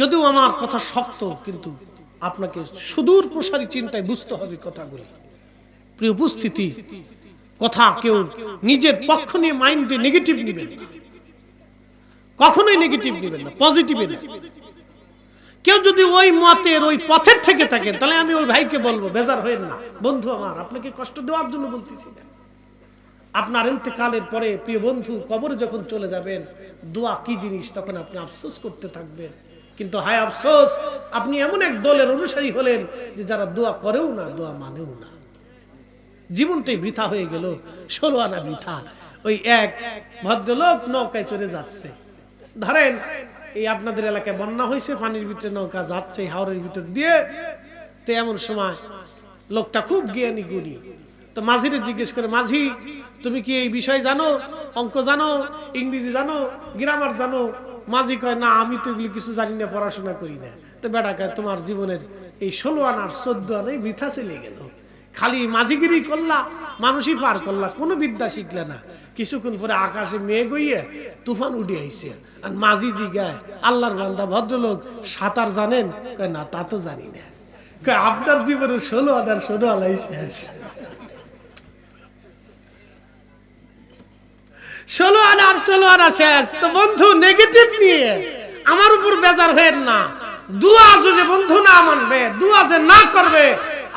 যদিও আমার কথা শক্ত, কিন্তু আপনাকে সুদূর প্রসারী চিন্তায় বুঝতে হবে কথাগুলি। প্রিয় উপস্থিতি, কথা কেউ নিজের পক্ষ নিয়ে মাইন্ডে নেগেটিভ নেবেন কখনোই নেগেটিভ নেবেন না পজিটিভে নেবেন কেউ যদি ওই মতের ওই পথের থেকে থাকেন, তাহলে আমি ওই ভাইকে বলব, বেজার হয়ে না। বন্ধু আমার, আপনাকে কষ্ট দেওয়ার জন্য বলতেছি না। আপনার ইন্তেকালের পরে প্রিয় বন্ধু কবরে যখন চলে যাবেন, দোয়া কি জিনিস, তখন আপনি আফসোস করতে থাকবেন। কিন্তু হায় আফসোস, আপনি এমন এক দলের অনুসারী হলেন যে যারা দোয়া করেও না, দোয়া মানেও না। জীবনটাই বৃথা হয়ে গেল, ষোলো আনা বৃথা। ওই এক ভদ্রলোক নৌকায় চড়ে যাচ্ছে। ধরেন, এই আপনাদের এলাকায় বন্যা হয়েছে, পানির ভিতরে নৌকা যাচ্ছে হাওড়ের ভিতর দিয়ে। তো এমন সময় লোকটা খুব জ্ঞানী গুণী। তো মাঝিরে জিজ্ঞেস করে, মাঝি, তুমি কি এই বিষয় জানো? অঙ্ক জানো? ইংরেজি জানো? গ্রামার জানো? মাঝি কয়, না, আমি তো এগুলি কিছু জানি না, পড়াশোনা করি না। তো বেড়া কয়, তোমার জীবনের এই ষোলো আনার চোদ্দ আনাই বৃথা চলে গেল। খালি মাঝিগিরি করলা, মানুষই পার করলা, কোনো বিদ্যা শিখলে না। কিছুক্ষণ পরে আকাশে মেঘ হইয়ে তুফান উঠে আইছে। আর মাঝি জিগায়, আল্লাহর বান্দা, ভদ্রলোক, সাঁতার জানেন? কয়, না, তা তো জানি না। কয়, আপনার জীবনে ষোলো আনার ষোলো আলাই শেষ। ষোলো আনার, ষোলো আনা শেষ। তো বন্ধু নেগেটিভ নিয়ে আমার উপর বেজার হয়ে না। দুয়া যদি বন্ধু না মানবে, দুয়া যে না করবে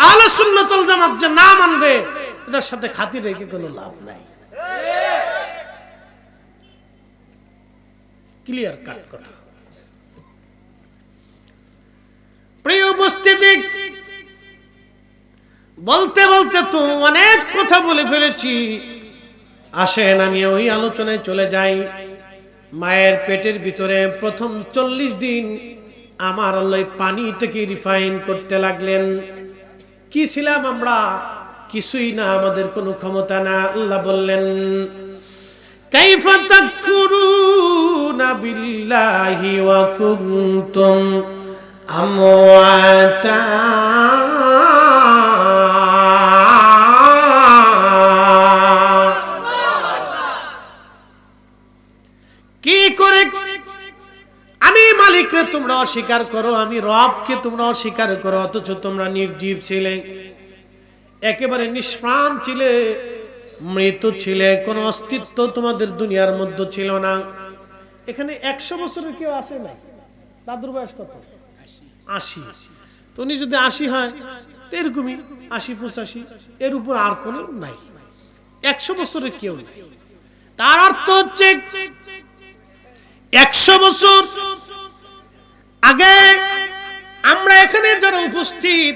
আলো সুন্নতল জামাত যে না মানবে, এদের সাথে খাতির রেখে কোনো লাভ নাই। ক্লিয়ার কাট কথা। প্রিয় উপস্থিতি, বলতে বলতে তো অনেক কথা বলে ফেলেছি। আসেন, আমি ওই আলোচনায় চলে যাই। মায়ের পেটের ভিতরে প্রথম চল্লিশ দিন আমার আল্লাহ পানিটাকে রিফাইন করতে লাগলেন। কি ছিলাম আমরা? কিছুই না, আমাদের কোনো ক্ষমতা না, আল্লাহ বললেন, কাইফা তাকফুরুনা অস্বীকার করো, আমি রবকে তোমরা অস্বীকার করো, অথচ তোমরা নির্জীব ছিলে। একেবারে নিষ্প্রাণ ছিলে, মৃত ছিলে, কোনো অস্তিত্ব তোমাদের দুনিয়ার মধ্যে ছিল না। এখানে একশো বছরের কেউ আসে নাই। দাদুর বয়স কত? আশি। তো উনি যদি আশি হয়, তো এরকমই আশি, পঁচাশি, এর উপর আর কোনো নাই। একশো বছরের কেউ নাই। তার অর্থ হচ্ছে, একশো বছর আগে আমরা এখানে যারা উপস্থিত,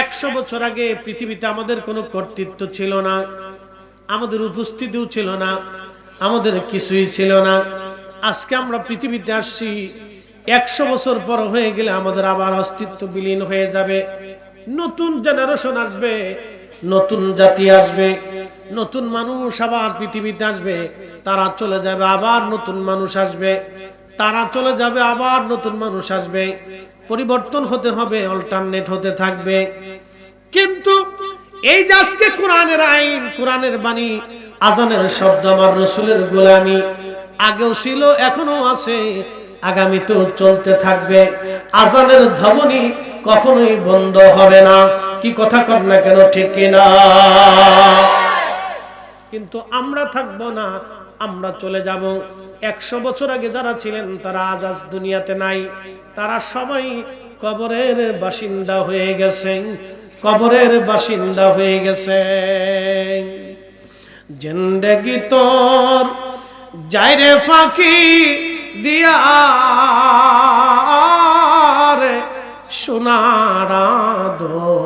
একশো বছর আগে পৃথিবীতে আমাদের কোনো কর্তৃত্ব ছিল না, আমাদের উপস্থিতিও ছিল না, আমাদের কিছুই ছিল না। আজকে আমরা পৃথিবীতে আসছি, একশো বছর পর হয়ে গেলে আমাদের আবার অস্তিত্ব বিলীন হয়ে যাবে। নতুন জেনারেশন আসবে, নতুন জাতি আসবে, নতুন মানুষ আবার পৃথিবীতে আসবে, তারা চলে যাবে, আবার নতুন মানুষ আসবে। তারা চলে যাবে, আবার নতুন মানুষ আসবে। পরিবর্তন হতে হবে অল্টারনেট হতে থাকবে। কিন্তু এই যে আজকে কোরআনের আইন, কোরআনের বাণী, আজানের শব্দ আমার রসুলের গোলামি, আগেও ছিল এখনও আছে, আগামীতেও চলতে থাকবে। আজানের ধমনী কখনোই বন্ধ হবে না। কি কথা কর না কেন, ঠিক কিনা কিন্তু আমরা থাকব না, আমরা চলে যাব। একশো বছর আগে যারা ছিলেন, তারা আজ আজ দুনিয়াতে নাই। তারা সবাই কবরের বাসিন্দা হয়ে গেছে। কবরের বাসিন্দা হয়ে গেছে। জিন্দগি তোর যাইরে ফাঁকি দিয়া রে সোনার আদর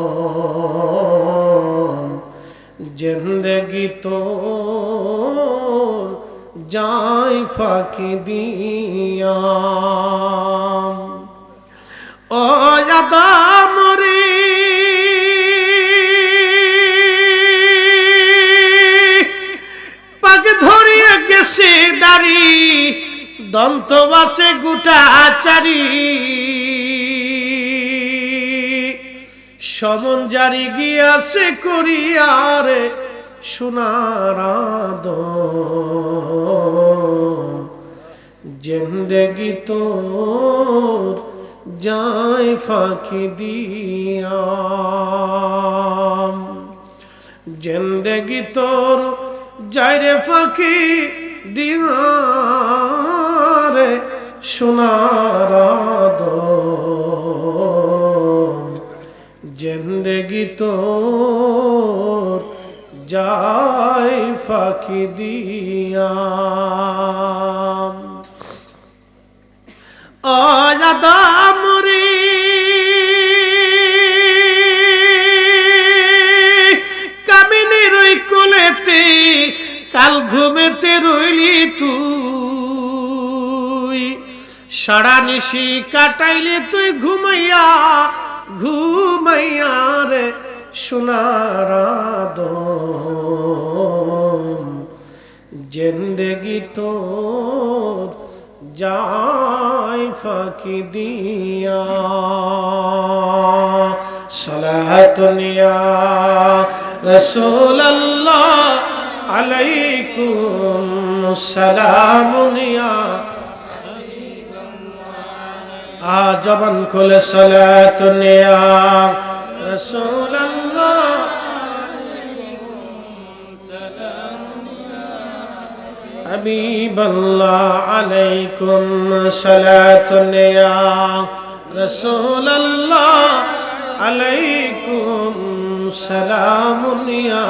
জিন্দগি তোর যাই ফাঁকি দিয়া ও আদামরি পাক ধরিয়ে গেছে দাড়ি দন্ত বাসে গুটা চারি। সমন জারি গিয়াছে করিয়ারে সোনার জিন্দগি তোর যায় ফাঁকি দিয়া। জেন্দেগি তোর যায় রে ফাঁকি দিয়া রে সোনার জেন্দেগি তোর ফাঁকি দিয়া অজাদামরি কামিনী রই কোলেতে, কাল ঘুমেতে রইলি তুই। সারা নিশি কাটাইলে তুই ঘুমাইয়া ঘুমাইয়া রে সোনার জেন্দেগি তোর যায় ফাঁকি দিয়া সালাতুনিয়া রসুল্লাহ আলাইকুম সালামুনিয়া আ জবান খুলে সালাতুনিয়া রসুল্লাহ حبيب الله عليكم صلاة يا رسول الله عليكم سلام يا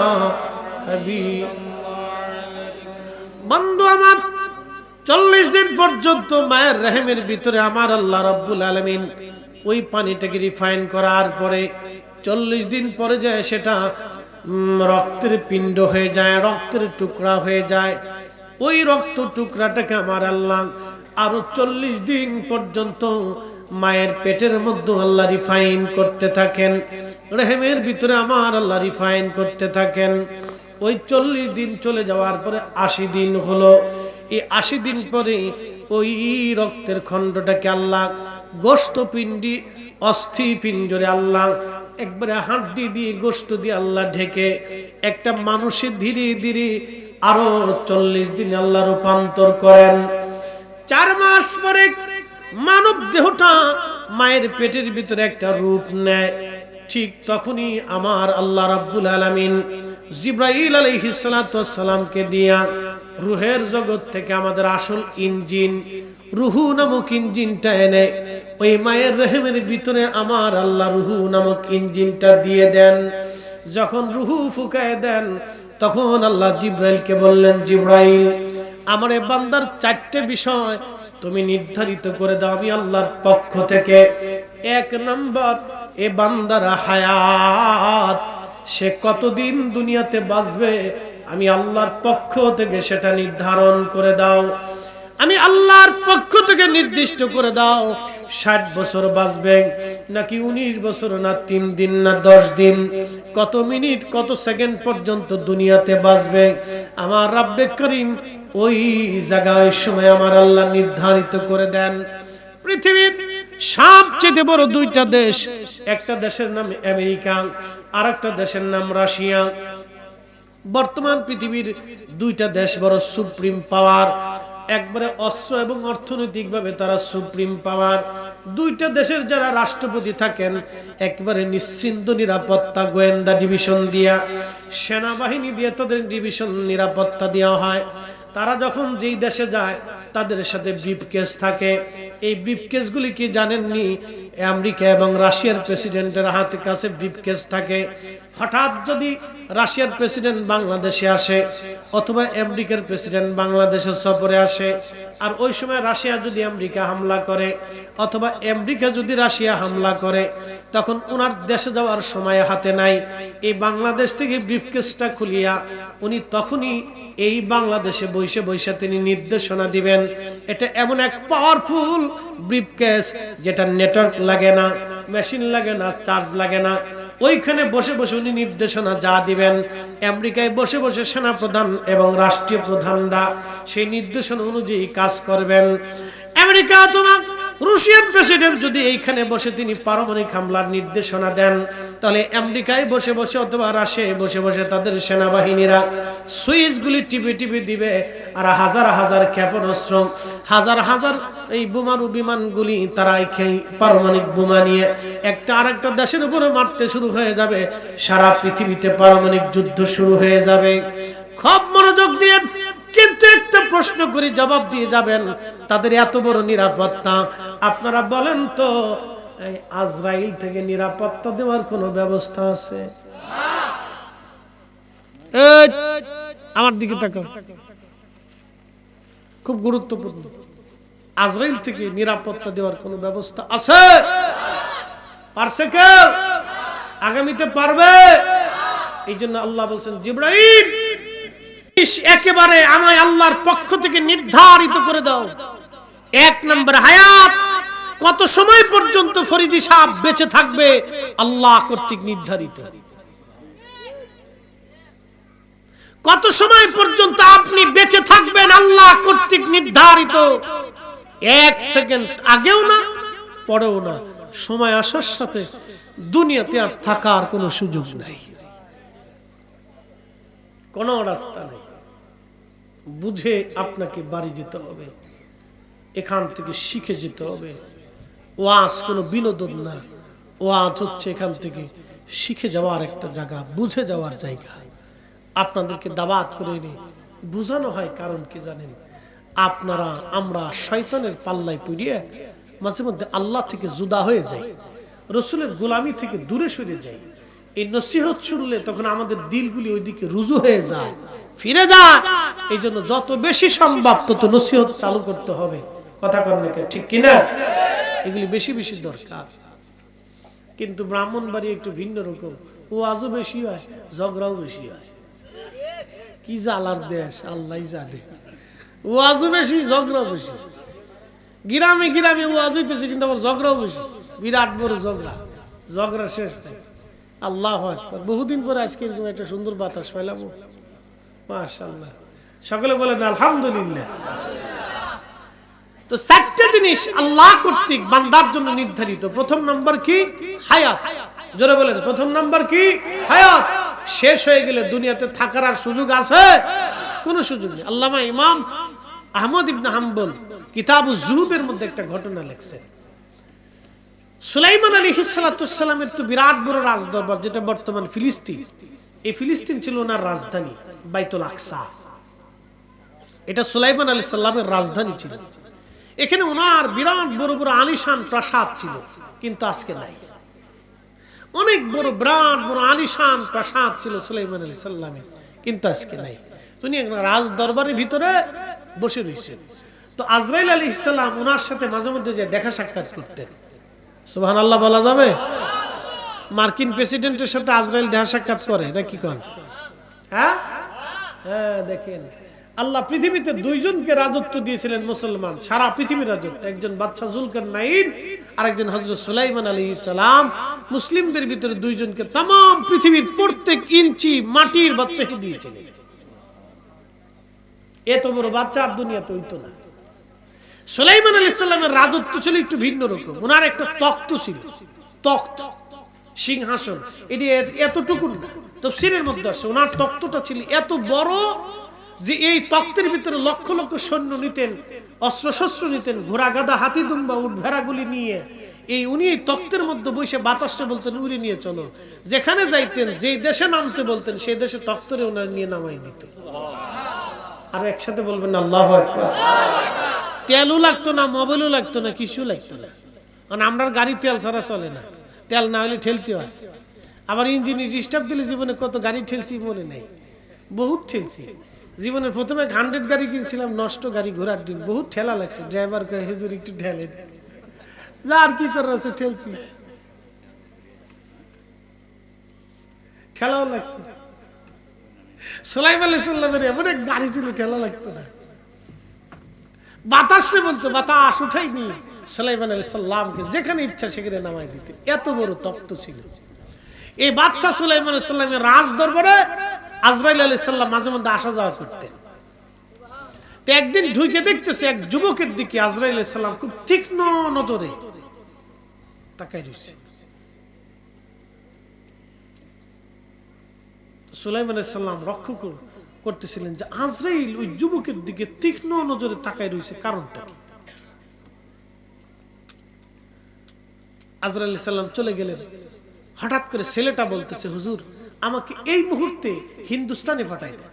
حبيب বন্ধু আমার চল্লিশ দিন পর্যন্ত মায়ের রেহেমের ভিতরে আমার আল্লাহ রব্বুল আলমিন ওই পানিটাকে রিফাইন করার পরে চল্লিশ দিন পরে যায় সেটা উম, রক্তের পিণ্ড হয়ে যায় রক্তের টুকরা হয়ে যায় ওই রক্ত টুকরাটাকে আমার আল্লাহ আরও চল্লিশ দিন পর্যন্ত মায়ের পেটের মধ্যে আল্লাহ রিফাইন করতে থাকেন। রেহেমের ভিতরে আমার আল্লাহ রিফাইন করতে থাকেন। ওই চল্লিশ দিন চলে যাওয়ার পরে আশি দিন হলো। এই আশি দিন পরে ওই রক্তের খণ্ডটাকে আল্লাহ গোস্ত পিণ্ডি, অস্থি পিঞ্জরে আল্লাহ একবারে হাড্ডি দিয়ে গোস্ত দিয়ে আল্লাহ ঢেকে একটা মানুষের ধীরে ধীরে আরও চল্লিশ দিন আল্লাহ রূপান্তর করেন। চার মাস পরে মানব দেহটা মায়ের পেটের ভিতরে একটা রূপ নেয়। ঠিক তখনই আমার আল্লাহ রাব্বুল আলামিন জিব্রাইল আলাইহিসসালামকে দিয়া রুহের জগৎ থেকে আমাদের আসল ইঞ্জিন, রুহু নামক ইঞ্জিনটা এনে ওই মায়ের রেহেমের ভিতরে আমার আল্লাহ রুহু নামক ইঞ্জিনটা দিয়ে দেন। যখন রুহু ফুকায় দেন তখন আল্লাহ জিব্রাইলকে বললেন, জিব্রাইল, আমার এ বান্দার চারটে বিষয় তুমি নির্ধারিত করে দাও, আমি আল্লাহর পক্ষ থেকে। এক নম্বর, এ বান্দার হায়াত, সে কতদিন দুনিয়াতে বাঁচবে? আমি আল্লাহর পক্ষ থেকে সেটা নির্ধারণ করে দাও। আমি আল্লাহর পক্ষ থেকে নির্দিষ্ট করে দাও। ষাট বছর বাঁচবে, নাকি উনিশ বছর না, তিন দিন না দশ দিন? কত মিনিট, কত সেকেন্ড পর্যন্ত দুনিয়াতে বাঁচবে? আমার রাব্বে করিম ওই জায়গায় সময় আমার আল্লাহ নির্ধারিত করে দেন। পৃথিবীর সবচেয়ে বড় দুইটা দেশ, একটা দেশের নাম আমেরিকা আর একটা দেশের নাম রাশিয়া। বর্তমান পৃথিবীর দুইটা দেশ বড় সুপ্রিম পাওয়ার। একবারে অস্ত্র এবং অর্থনৈতিকভাবে তারা সুপ্রিম পাওয়ার। দুইটা দেশের যারা রাষ্ট্রপতি থাকেন, একবারে নিশ্চিন্ত নিরাপত্তা গোয়েন্দা ডিভিশন দিয়া, সেনাবাহিনী দিয়ে তাদের ডিভিশন নিরাপত্তা দেওয়া হয়। তারা যখন যেই দেশে যায়, তাদের সাথে ব্রিফকেস থাকে। এই ব্রিফকেসগুলি কি জানেননি? আমেরিকা এবং রাশিয়ার প্রেসিডেন্টের হাতে কাছে ব্রিফকেস থাকে। হঠাৎ যদি রাশিয়ার প্রেসিডেন্ট বাংলাদেশে আসে অথবা আমেরিকার প্রেসিডেন্ট বাংলাদেশে সফরে আসে, আর ওই সময় রাশিয়া যদি আমেরিকা হামলা করে অথবা আমেরিকা যদি রাশিয়া হামলা করে, তখন ওনার দেশে যাওয়ার সময় হাতে নাই। এই বাংলাদেশ থেকে ব্রিফকেসটা খুলিয়া উনি তখনই এই বাংলাদেশে বৈশে বৈশে তিনি নির্দেশনা দিবেন। এটা এমন এক পাওয়ারফুল ব্রিফকেস যেটা নেটওয়ার্ক লাগে না মেশিন লাগে না চার্জ লাগে না। ওইখানে বসে বসে উনি নির্দেশনা যা দিবেন। আমেরিকায় বসে বসে সেনা প্রধান এবং রাষ্ট্রীয় প্রধানরা সেই নির্দেশনা অনুযায়ী কাজ করবেন। আমেরিকা, তোমার রুশিয়ান প্রেসিডেন্ট যদি এইখানে বসে তিনি পারমাণবিক হামলার নির্দেশনা দেন, তাহলে আমেরিকায় বসে বসে অথবা রাশিয়ায় বসে বসে তাদের সেনাবাহিনীরা সুইচগুলি টিপে টিপে দিবে আর হাজার হাজার ক্ষেপণাস্ত্র, হাজার হাজার এই বোমারু বিমানগুলি তারা পারমাণবিক বোমা নিয়ে একটা আর একটা দেশের উপরে মারতে শুরু হয়ে যাবে, সারা পৃথিবীতে পারমাণবিক যুদ্ধ শুরু হয়ে যাবে। খুব মনোযোগ দিয়ে কিন্তু একটা প্রশ্ন করে জবাব দিয়ে যাবেন, তাদের এত বড় নিরাপত্তা। আপনারা বলেন তো আজরাইল থেকে নিরাপত্তা দেওয়ার কোনো ব্যবস্থা আছে? আমার দিকে তাকাও। খুব গুরুত্বপূর্ণ। আজরাইল থেকে নিরাপত্তা দেওয়ার কোনো ব্যবস্থা আছে? পারছে কেউ? আগামীতে পারবে? এই জন্য আল্লাহ বলছেন জিব্রাহিম একেবারে আমায় আল্লাহর পক্ষ থেকে নির্ধারিত করে দাও। এক নম্বর হায়াত, কত সময় পর্যন্ত ফরিদি সাহেব বেঁচে থাকবে আল্লাহ কর্তৃক নির্ধারিত। কত সময় পর্যন্ত আপনি বেঁচে থাকবেন আল্লাহ কর্তৃক নির্ধারিত। এক সেকেন্ড আগেও না, পরেও না। সময় আসার সাথে দুনিয়াতে আর থাকার কোনো সুযোগ নাই। কোনো রাস্তা নেই। বুঝে আপনাকে বাড়ি যেতে হবে। এখান থেকে শিখে যেতে হবে। ওয়াজ কোনো বিনোদন না। ওয়াজ হচ্ছে এখান থেকে শিখে যাওয়ার একটা জায়গা, বুঝে যাওয়ার জায়গা। আপনাদেরকে দাবাত করে এনে বোঝানো হয় কারণ কি জানেন? আপনারা, আমরা শয়তানের পাল্লায় পড়িয়ে মাঝে মধ্যে আল্লাহ থেকে জুদা হয়ে যাই। রসুলের গোলামি থেকে দূরে সরে যাই। এই নসিহত শুনলে তখন আমাদের দিলগুলি ওইদিকে রুজু হয়ে যায়, ফিরে যায়। এই জন্য যত বেশি সম্ভব তত নসিহত চালু করতে হবে। কথা কর নাকি ঠিক কিনা? এগুলি বেশি বেশি দরকার। কিন্তু ব্রাহ্মণ বাড়ি একটু ভিন্ন রকম। ও আজও বেশি হয়, ঝগড়াও বেশি হয়। কি জ্বালার দেশ, আল্লাহ জানে। ও আজও বেশি, ঝগড়াও বেশি। গ্রামে গ্রামে ও আজ হইতেছে, কিন্তু আবার ঝগড়াও বেশি। বিরাট বড় ঝগড়া। ঝগড়া শেষ নেই। আল্লাহ আকবার। বহুদিন পরে আজকে এরকম একটা সুন্দর বাতাস পাইলাম। মাশাল্লাহ সকলে বলেন, আলহামদুলিল্লাহ। তো চারটা জিনিস আল্লাহ কর্তৃক বান্দার জন্য নির্ধারিত। প্রথম নম্বর কি? হায়াত। জোরে বলেন, প্রথম নম্বর কি? হায়াত। শেষ হয়ে গেলে দুনিয়াতে থাকার আর সুযোগ আছে? কোনো সুযোগ নেই। আল্লামা ইমাম আহমদ ইবনে হাম্বল কিতাব জুহুদের মধ্যে একটা ঘটনা লেখছেন। সুলাইমান আলী হিসালামের তো বিরাট বড় রাজদরবার, যেটা বর্তমান ফিলিস্তিন। এই ফিলিস্তিন ছিল ওনার রাজধানী, বাইতুল আকসা। এটা সুলাইমান আলী সাল্লামের রাজধানী ছিল। এখানে ওনার বিরাট বড় বড় আলিশান প্রাসাদ ছিল, কিন্তু আজকে নাই। অনেক বড়, বিরাট বড় আলিশান প্রাসাদ ছিল সুলাইমান আলী সাল্লামের কিন্তু আজকে নাই। তিনি একটা রাজ দরবারের ভিতরে বসে রয়েছেন। তো আজরাইল আলী ইসলাম ওনার সাথে মাঝে মধ্যে যে দেখা সাক্ষাৎ করতেন। সুহান আল্লাহ বলা যাবে? মার্কিন প্রেসিডেন্টের সাথে আজরাইল দেখা সাক্ষাৎ করে না কি কন? হ্যাঁ? হ্যাঁ দেখেন। আল্লাহ পৃথিবীতে দুইজনকে রাজত্ব দিয়েছিলেন মুসলমান, সারা পৃথিবীর রাজত্ব। একজন বাদশাহ জুলকার নাইন আর একজন হজরত সুলাইমান আলী সালাম। মুসলিমদের ভিতরে দুইজনকে তাম পৃথিবীর প্রত্যেক ইঞ্চি মাটির বাচ্চাকে দিয়েছিলেন। এত বড় বাচ্চা আর দুনিয়াতে হইতো না। সুলাইমান আলী সাল্লামের রাজত্ব ছিল একটু ভিন্ন রকম। ওনার একটা তক্ত ছিল। তক্ত, সিংহাসন। এটি এতটুকু তফসিরের মধ্যে আসে, ওনার তক্তটা ছিল এত বড় যে এই তক্তের ভিতরে লক্ষ লক্ষ সৈন্য নিতেন অস্ত্র শস্ত্র নিতেন, ঘোড়া গাদা হাতি, দুম্বা উঠ ভেড়াগুলি নিয়ে। এই উনি এই তক্তের মধ্যে বসে বাতাসটা বলতেন, উড়ে নিয়ে চলো। যেখানে যাইতেন, যেই দেশে নামতে বলতেন, সেই দেশে তক্তরে ওনার নিয়ে নামাই দিত। আর একসাথে বলবেন, আল্লাহ তেলও লাগতো না, মোবাইলও লাগতো না, কিছু লাগতো না। কারণ আমরা গাড়ি তেল ছাড়া চলে না। তেল না হলে ঠেলতে হয়। আবার ইঞ্জিনে ডিস্টার্ব দিলে জীবনে কত গাড়ি ঠেলছি মনে নেই। বহুত ঠেলছি। জীবনের প্রথমে হান্ড্রেড গাড়ি কিনছিলাম, নষ্ট গাড়ি ঘোরার দিন বহুত ঠেলা লাগছে। ড্রাইভার কয়ে, হুজুর, একটু ঠেলে যা আর কি করার আছে, ঠেলছি। ঠেলাও লাগছে। সোলাইম আলাইহিস সালামের এমন এক গাড়ি ছিল, ঠেলা লাগতো না। বাতাসে বলতো, বাতাস উঠাইনি। সালাইমান আলী সাল্লামকে যেখানে ইচ্ছা সেখানে নামাই দিতে। এত বড় তপ্ত ছিল। এই বাচ্চা সুলাইমান সাল্লামের রাজ দরবারে আজরাইল আলী সাল্লাম মাঝে মধ্যে আসা যাওয়া করতেন। তো একদিন ঢুকে দেখতেছে এক যুবকের দিকে আজরাইল সালাম খুব তীক্ষ্ণ নজরে তাকাই রয়েছে। সুলাইমান সাল্লাম রক্ষ কর- করতেছিলেন যে আজরাইল ওই যুবকের দিকে তীক্ষ্ণ নজরে তাকাই রয়েছে। কারণটা কি? আজরাইল সাল্লাম চলে গেলেন। হঠাৎ করে ছেলেটা বলতেছে, হুজুর, আমাকে এই মুহূর্তে হিন্দুস্তানে পাঠাই দেন।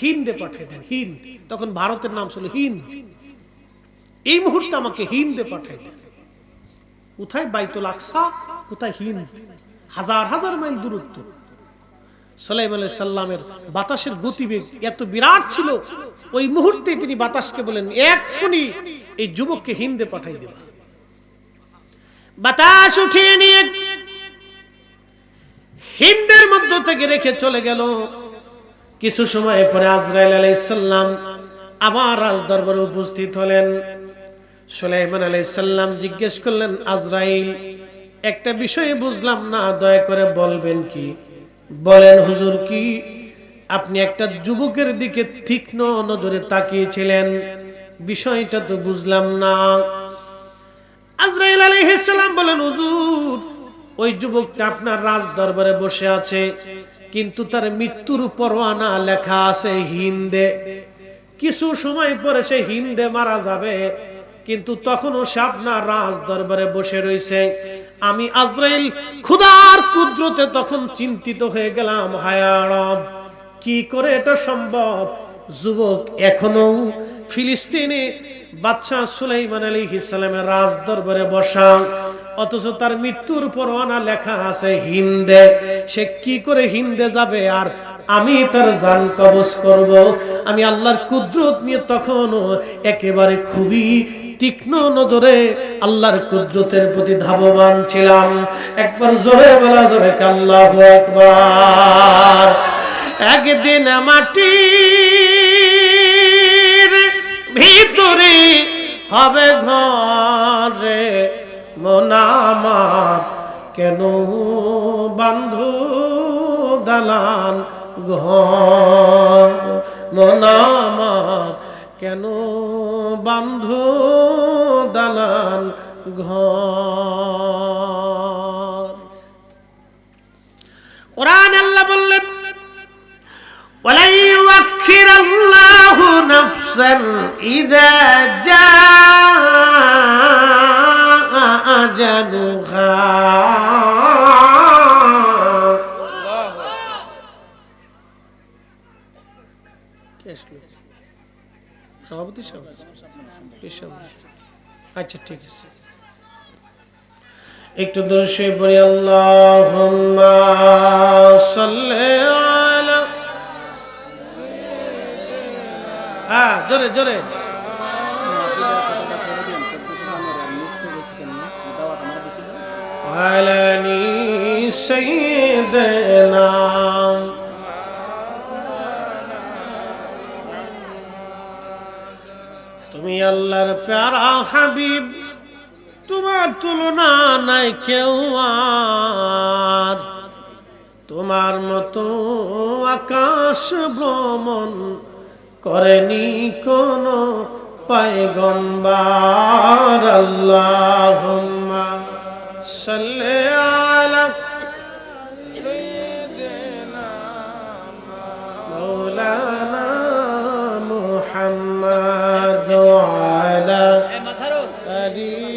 হিন্দে পাঠাই দেন, হিন্দ। তখন ভারতের নাম ছিল হিন্দ। এই মুহূর্তে আমাকে হিন্দে পাঠাই দেন। কোথায় বাইতুল আকসা? কোথায় হিন্দ? হাজার হাজার মাইল দূরত্ব। সালাইম আলাই সাল্লামের বাতাসের গতিবেগ এত বিরাট ছিল, ওই মুহূর্তে তিনি বাতাসকে বলেন এক্ষুনি এই যুবককে হিন্দে পাঠাই দেবা। বাতাস উঠিয়ে নিয়ে হিন্দের মধ্য থেকে রেখে চলে গেল। কিছু সময় পরে আজরাইল আলাইসাল্লাম আবার রাজ দরবারে উপস্থিত হলেন। সুলাইমান আলাইসাল্লাম জিজ্ঞেস করলেন, আজরাইল, একটা বিষয়ে বুঝলাম না, দয়া করে বলবেন কি? বলেন, হুজুর কি আপনি একটা যুবকের দিকে তীক্ষ্ণ নজরে তাকিয়েছিলেন? বিষয়টা তো বুঝলাম না। আজরাইল আলাইহিস সালাম বলেন, হুজুর, ওই যুবকটা আপনার রাজ দরবারে বসে আছে, কিন্তু তার মৃত্যুর পরোয়ানা লেখা আছে হিন্দে। কিছু সময় পরে সে হিন্দে মারা যাবে, কিন্তু তখনও সে আপনার রাজ দরবারে বসে রয়েছে। আমি আজরাইল খুদার কুদরতে তখন চিন্তিত হয়ে গেলাম হায়ারব কি করে এটা সম্ভব? যুবক এখনও ফিলিস্তিনে বাদশাহ সুলাইমান আলী ইসলামের রাজ দরবারে বসা, অথচ তার মৃত্যুর পরোয়ানা লেখা আছে হিন্দে। সে কি করে হিন্দে যাবে? আর আমি তার জান কবজ করব। আমি আল্লাহর কুদরত নিয়ে তখনও একেবারে খুবই তীক্ষ্ণ নজরে আল্লাহর কুদরতের প্রতি ধাবমান ছিলাম। একবার জোরে বলা যাবে কাল্লাহ একবার একদিন মাটির ভিতরে হবে ঘরে মনামার কেন বান্ধু দালান ঘর? মনামার কেন বান্ধ দালান ঘর। কোরআন আল্লাহ বললেন ওলাই ওয়াক্ষির আল্লাহ নাফসান ইদা জা আজালুহা কে আসলো সভাপতি আচ্ছা ঠিক আছে একটু দর্শে পড়ি আল্লাহ সাল্লি আলা হ্যাঁ জোরে জোরে على سيدنا তুমি আল্লাহর প্যারা হাবিব, তোমার তুলনা নাই কেউ আর। তোমার মতো আকাশ ভ্রমণ করেনি কোন পায়গম্বার। আল্লাহুম্মা সাল্লি আলা Amen.